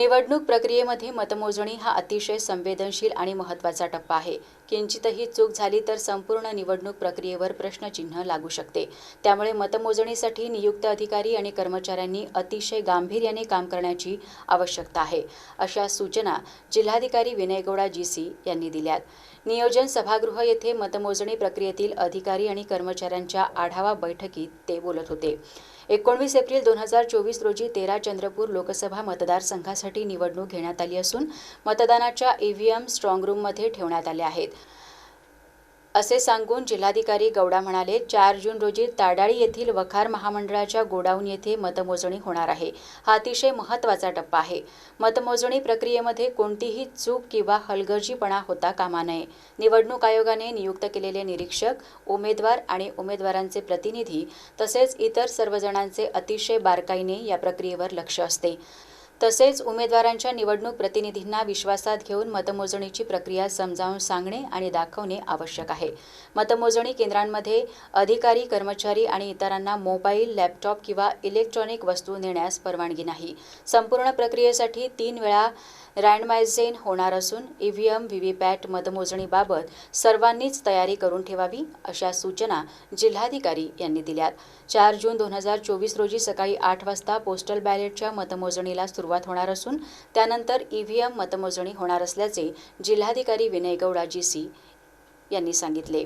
निवडणूक प्रक्रियेमध्ये मतमोजणी हा अतिशय संवेदनशील आणि महत्त्वाचा टप्पा आहे. किंचितही चूक झाली तर संपूर्ण निवडणूक प्रक्रियेवर प्रश्नचिन्ह लागू शकते. त्यामुळे मतमोजणीसाठी नियुक्त अधिकारी आणि कर्मचाऱ्यांनी अतिशय गांभीर्याने काम करण्याची आवश्यकता आहे अशा सूचना जिल्हाधिकारी विनय गौडा जी सी यांनी दिल्यात. नियोजन सभागृह येथे मतमोजणी प्रक्रियेतील अधिकारी आणि कर्मचाऱ्यांच्या आढावा बैठकीत ते बोलत होते. एकोणवीस एप्रिल दोन हजार चोवीस रोजी तेरा चंद्रपूर लोकसभा मतदारसंघासाठी निवडणूक घेण्यात आली असून मतदानाच्या ईव्हीएम स्ट्रॉंगरूममध्ये ठेवण्यात आले आहेत. असे सांगून जिल्हाधिकारी गौडा म्हणाले चार जून रोजी ताडाळी येथील वखार महामंडळाच्या गोडाऊन येथे मतमोजणी होणार आहे. हा अतिशय महत्त्वाचा टप्पा आहे. मतमोजणी प्रक्रियेमध्ये कोणतीही चूक किंवा हलगर्जीपणा होता कामा नये. निवडणूक आयोगाने नियुक्त केलेले निरीक्षक उमेदवार आणि उमेदवारांचे प्रतिनिधी तसेच इतर सर्वजणांचे अतिशय बारकाईने या प्रक्रियेवर लक्ष असते. तसेच उमेदवारांच्या निवडणूक प्रतिनिधींना विश्वासात घेऊन मतमोजणीची प्रक्रिया समजावून सांगणे आणि दाखवणे आवश्यक आहे. मतमोजणी केंद्रांमध्ये अधिकारी कर्मचारी आणि इतरांना मोबाईल लॅपटॉप किंवा इलेक्ट्रॉनिक वस्तू नेण्यास परवानगी नाही. संपूर्ण प्रक्रियेसाठी तीन वेळा रँडमायझेन होणार असून ईव्हीएम व्हीव्हीपॅट मतमोजणीबाबत सर्वांनीच तयारी करून ठेवावी अशा सूचना जिल्हाधिकारी यांनी दिल्यात. चार जून दोन हजार चोवीस रोजी सकाळी आठ वाजता पोस्टल बॅलेटच्या मतमोजणीला सुरुवात होणार असून त्यानंतर ईव्हीएम मतमोजणी होणार असल्याचे जिल्हाधिकारी विनय गौडा जी सी यांनी सांगितले.